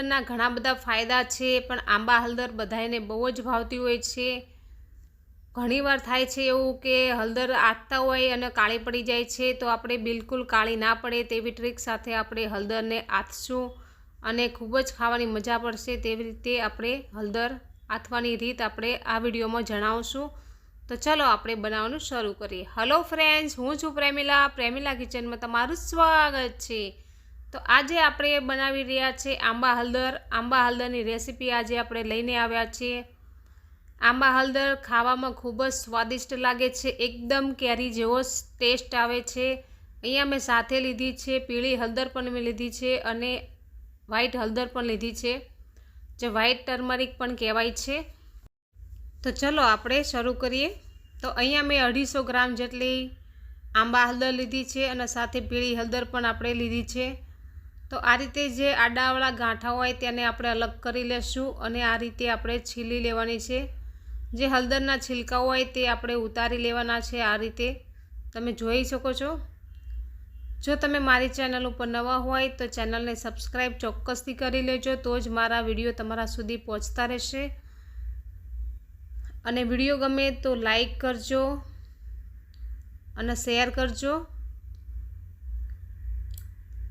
હળદરના ઘણા બધા ફાયદા છે, પણ આંબા હળદર બધાને બહુ જ ભાવતી હોય છે. ઘણીવાર થાય છે એવું કે હળદર આટતા હોય અને કાળી પડી જાય છે, તો આપણે બિલકુલ કાળી ના પડે તેવી ટ્રીક સાથે આપણે હળદરને આથશું અને ખૂબ જ ખાવાની મજા પડશે તેવી રીતે આપણે હળદર આથવાની રીત આપણે આ વિડીયોમાં જણાવશું. તો ચલો આપણે બનાવવાનું શરૂ કરીએ. હલો ફ્રેન્ડ્સ હું છું પ્રેમિલા. પ્રેમિલા કિચનમાં તમારું સ્વાગત છે. તો આજે આપણે બનાવી રહ્યા છે આંબા હળદર. આંબા હળદરની રેસીપી આજે આપણે લઈને આવ્યા છીએ. આંબા હળદર ખાવામાં ખૂબ જ સ્વાદિષ્ટ લાગે છે. એકદમ કેરી જેવો ટેસ્ટ આવે છે. અહીંયા મેં સાથે લીધી છે, પીળી હળદર પણ મેં લીધી છે અને વ્હાઈટ હળદર પણ લીધી છે. જે વ્હાઈટ ટર્મરિક પણ કહેવાય છે. તો ચલો આપણે શરૂ કરીએ. તો અહીંયા મેં અઢીસો ગ્રામ જેટલી આંબા હળદર લીધી છે અને સાથે પીળી હળદર પણ આપણે લીધી છે. તો આ રીતે જે આડાવાળા ગાંઠા હોય તેને આપણે અલગ કરી લેશું અને આ રીતે આપણે છીલી લેવાની છે. જે હળદરના છિલકા હોય તે આપણે ઉતારી લેવાના છે આ રીતે. તમે જોઈ શકો છો. જો તમે મારી ચેનલ ઉપર નવા હોય તો ચેનલને સબસ્ક્રાઈબ ચોક્કસથી કરી લેજો, તો જ મારા વીડિયો તમારા સુધી પહોંચતા રહેશે. અને વીડિયો ગમે તો લાઈક કરજો અને શેર કરજો.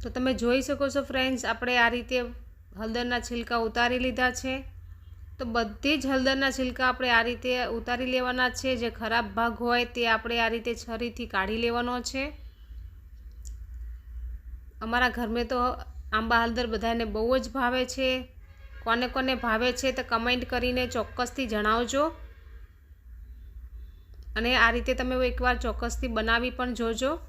તો તમે જોઈ શકો છો ફ્રેન્ડ્સ આપણે આ રીતે હળદરના છિલકા ઉતારી લીધા છે. તો બધી જ હળદરના છિલકા આપણે આ રીતે ઉતારી લેવાના છે. જે ખરાબ ભાગ હોય તે આપણે આ રીતે છરીથી કાઢી લેવાનો છે. અમારા ઘરમાં તો આંબા હળદર બધાને બહુ જ ભાવે છે. કોને કોને ભાવે છે તો કમેન્ટ કરીને ચોક્કસથી જણાવજો. અને આ રીતે તમે એકવાર ચોક્કસથી બનાવી પણ જોજો.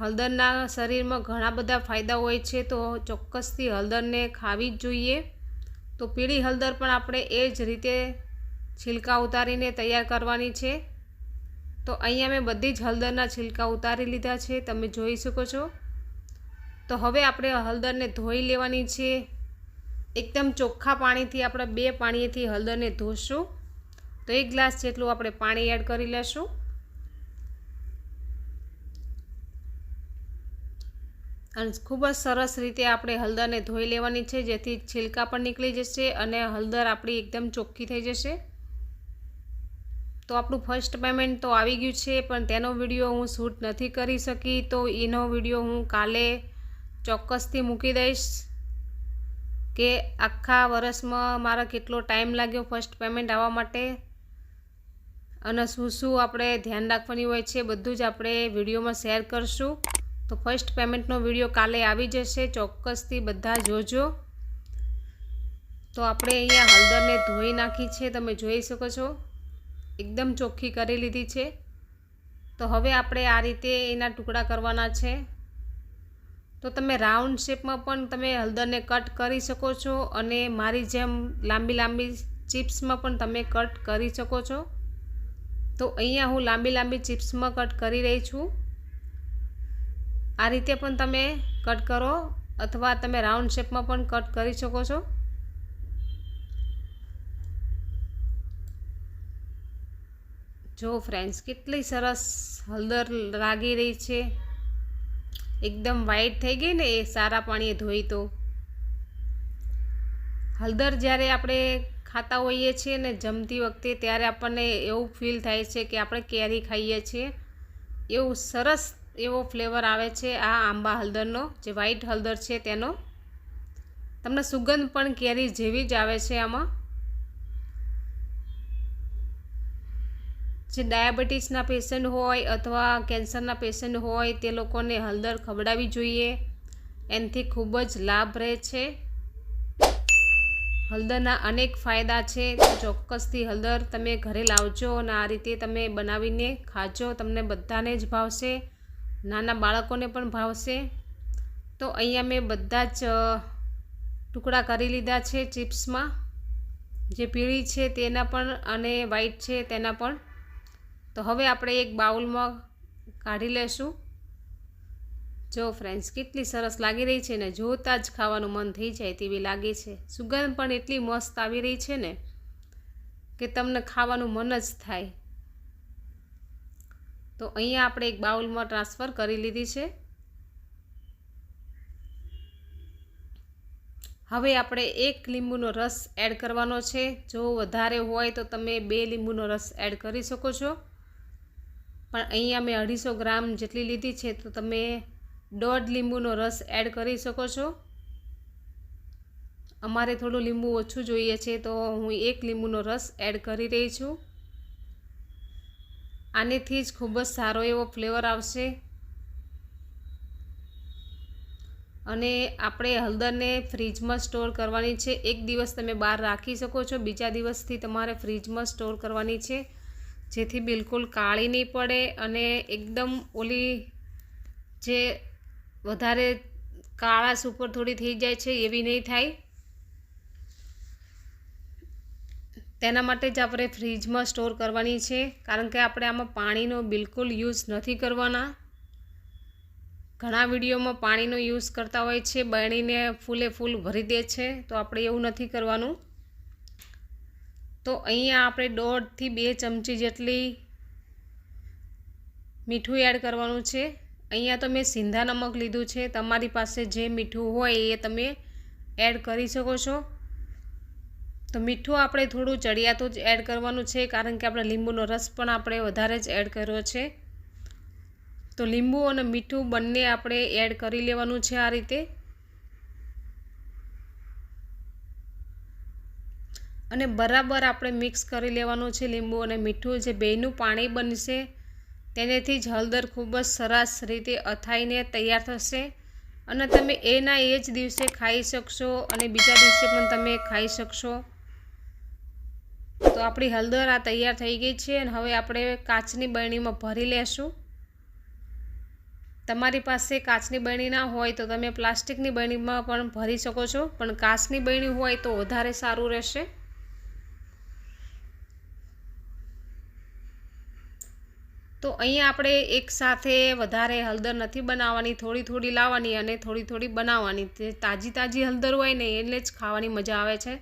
હળદરના શરીરમાં ઘણા બધા ફાયદા હોય છે, તો ચોક્કસથી હળદરને ખાવી જ જોઈએ. તો પીળી હળદર પણ આપણે એ જ રીતે છિલકા ઉતારીને તૈયાર કરવાની છે. તો અહીંયા મેં બધી જ હળદરના છિલકા ઉતારી લીધા છે, તમે જોઈ શકો છો. તો હવે આપણે હળદરને ધોઈ લેવાની છે. એકદમ ચોખ્ખા પાણીથી આપણે બે પાણીથી હળદરને ધોશું. તો એક ગ્લાસ જેટલું આપણે પાણી એડ કરી લેશું. અને ખૂબ જ સરસ રીતે આપણે હળદરને ધોઈ લેવાની છે, જેથી છિલકા પણ નીકળી જશે અને હળદર આપણી એકદમ ચોખ્ખી થઈ જશે. તો આપણું ફર્સ્ટ પેમેન્ટ તો આવી ગયું છે, પણ તેનો વીડિયો હું શૂટ નથી કરી શકી, તો એનો વીડિયો હું કાલે ચોક્કસથી મૂકી દઈશ કે આખા વર્ષમાં મારા કેટલો ટાઈમ લાગ્યો ફર્સ્ટ પેમેન્ટ આવવા માટે. અને શું શું આપણે ધ્યાન રાખવાની હોય છે, બધું જ આપણે વિડીયોમાં શેર કરશું. તો ફર્સ્ટ પેમેન્ટનો વીડિયો કાલે આવી જશે. ચોક્કસથી બધા જોજો. તો આપણે અહીંયા હળદરને ધોઈ નાખી છે. તમે જોઈ શકો છો. એકદમ ચોખ્ખી કરી લીધી છે. તો હવે આપણે આ રીતે એના ટુકડા કરવાના છે. તો તમે રાઉન્ડ શેપમાં પણ તમે હળદરને કટ કરી શકો છો અને મારી જેમ લાંબી લાંબી ચિપ્સમાં પણ તમે કટ કરી શકો છો. તો અહીંયા હું લાંબી લાંબી ચિપ્સમાં કટ કરી રહી છું. આ રીતે પણ તમે કટ કરો અથવા તમે રાઉન્ડ શેપમાં પણ કટ કરી શકો છો. જો ફ્રેન્ડ્સ કેટલી સરસ હળદર લાગી રહી છે. એકદમ વ્હાઈટ થઈ ગઈ ને એ સારા પાણીએ ધોઈ તો. હળદર જ્યારે આપણે ખાતા હોઈએ છીએ ને જમતી વખતે ત્યારે આપણને એવું ફીલ થાય છે કે આપણે કેરી ખાઈએ છીએ. એવું સરસ એવો ફ્લેવર આવે છે આ આંબા હળદરનો, જે વ્હાઈટ હળદર છે તેનો. તમને સુગંધ પણ કેરી જેવી જ આવે છે આમાં. જે ડાયાબિટીસના પેશન્ટ હોય અથવા કેન્સરના પેશન્ટ હોય તે લોકોને હળદર ખવડાવવી જોઈએ. એનાથી ખૂબ જ લાભ રહે છે. હળદરના અનેક ફાયદા છે. તો ચોક્કસથી હળદર તમે ઘરે લાવજો અને આ રીતે તમે બનાવીને ખાજો, તમને બધાને જ ભાવશે. નાના બાળકોને પણ ભાવશે. તો અહીંયા મેં બધા જ ટુકડા કરી લીધા છે ચિપ્સમાં. જે પીળી છે તેના પણ અને વ્હાઈટ છે તેના પણ. તો હવે આપણે એક બાઉલમાં કાઢી લેશું. જો ફ્રેન્ડ્સ, કેટલી સરસ લાગી રહી છે ને, જોતાં જ ખાવાનું મન થઈ જાય તેવી લાગે છે. સુગંધ પણ એટલી મસ્ત આવી રહી છે ને, કે તમને ખાવાનું મન જ થાય. તો અહીંયા આપણે એક બાઉલમાં ટ્રાન્સફર કરી લીધી છે. હવે આપણે એક લીંબુનો રસ એડ કરવાનો છે. જો વધારે હોય તો તમે બે લીંબુનો રસ એડ કરી શકો છો. પણ અહીંયા મેં અઢીસો ગ્રામ જેટલી લીધી છે તો તમે દોઢ લીંબુનો રસ એડ કરી શકો છો. અમારે થોડું લીંબુ ઓછું જોઈએ છે તો હું એક લીંબુનો રસ એડ કરી રહી છું. આનેથી જ ખૂબ જ સારો એવો ફ્લેવર આવશે. અને આપણે હળદરને ફ્રીજમાં સ્ટોર કરવાની છે. એક દિવસ તમે બહાર રાખી શકો છો, બીજા દિવસથી તમારે ફ્રીજમાં સ્ટોર કરવાની છે. જેથી બિલકુલ કાળી નહીં પડે અને એકદમ ઓલી જે વધારે કાળાશ ઉપર થોડી થઈ જાય છે એવી નહીં થાય. તેના માટે જ આપણે ફ્રીજમાં સ્ટોર કરવાની છે, કારણ કે આપણે આમાં પાણીનો બિલકુલ યુઝ નથી કરવાના. ઘણા વિડીયોમાં પાણીનો યુઝ કરતા હોય છે, બળીને ફૂલે ફૂલ ભરી દે છે, તો આપણે એવું નથી કરવાનું. તો અહીંયા આપણે દોઢથી બે ચમચી જેટલી મીઠું એડ કરવાનું છે. અહીંયા તો મેં સિંધા નમક લીધું છે, તમારી પાસે જે મીઠું હોય એ તમે એડ કરી શકો છો. તો મીઠું આપણે થોડું ચડિયાતું જ એડ કરવાનું છે, કારણ કે આપણે લીંબુનો રસ પણ આપણે વધારે જ એડ કર્યો છે. તો લીંબુ અને મીઠું બંને આપણે એડ કરી લેવાનું છે આ રીતે. અને બરાબર આપણે મિક્સ કરી લેવાનું છે લીંબુ અને મીઠું. જે બેનું પાણી બનશે, તેનેથી જ હળદર ખૂબ જ સરસ રીતે અથાઈને તૈયાર થશે. અને તમે એના એ જ દિવસે ખાઈ શકશો અને બીજા દિવસે પણ તમે ખાઈ શકશો. તો આપણી હળદર આ તૈયાર થઈ ગઈ છે અને હવે આપણે કાચની બરણીમાં ભરી લેશું. તમારી પાસે કાચની બરણી ના હોય તો તમે પ્લાસ્ટિકની બરણીમાં પણ ભરી શકો છો, પણ કાચની બરણી હોય તો વધારે સારું રહેશે. તો અહીંયા આપણે એક સાથે વધારે હળદર નથી બનાવવાની, થોડી થોડી લાવવાની અને થોડી થોડી બનાવવાની. તાજી તાજી હળદર હોય ને એટલે જ ખાવાની મજા આવે છે.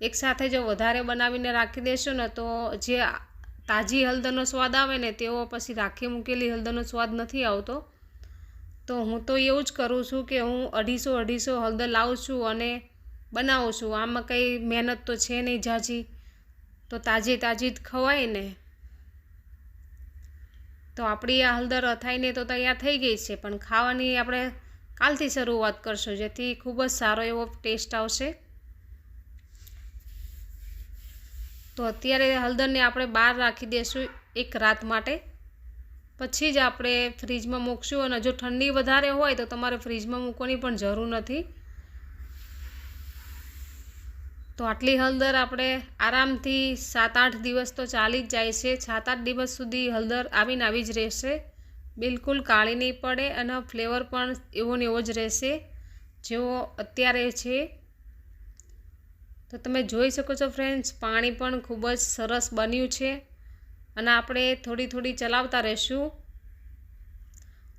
એકસાથે જો વધારે બનાવીને રાખી દેશો ને તો જે તાજી હળદરનો સ્વાદ આવે ને તેવો પછી રાખી મૂકેલી હળદરનો સ્વાદ નથી આવતો. તો હું તો એવું જ કરું છું કે હું અઢીસો અઢીસો હળદર લાવું છું અને બનાવું છું. આમાં કંઈ મહેનત તો છે નહીં જાજી તો તાજી તાજી જ ખવાય ને. તો આપણી આ હળદર અથાઈને તો તૈયાર થઈ ગઈ છે, પણ ખાવાની આપણે કાલથી શરૂઆત કરશું, જેથી ખૂબ જ સારો એવો ટેસ્ટ આવશે. તો અત્યારે હળદરને આપણે બહાર રાખી દઈશું એક રાત માટે. પછી જ આપણે ફ્રીજમાં મૂકશું અને જો ઠંડી વધારે હોય તો તમારે ફ્રીજમાં મૂકવાની પણ જરૂર નથી. તો આટલી હળદર આપણે આરામથી સાત આઠ દિવસ તો ચાલી જ જાય છે. સાત આઠ દિવસ સુધી હળદર આવીને આવી જ રહેશે. બિલકુલ કાળી નહીં પડે અને ફ્લેવર પણ એવો ને એવો જ રહેશે. જેવો અત્યારે છે. તો તમે જોઈ શકો છો ફ્રેન્ડ્સ પાણી પણ ખૂબ જ સરસ બન્યું છે અને આપણે થોડી થોડી ચલાવતા રહીશું.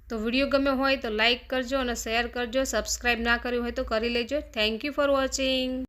તો વીડિયો ગમ્યો હોય તો લાઈક કરજો અને શેર કરજો. સબસ્ક્રાઈબ ના કર્યું હોય તો કરી લેજો. Thank you for watching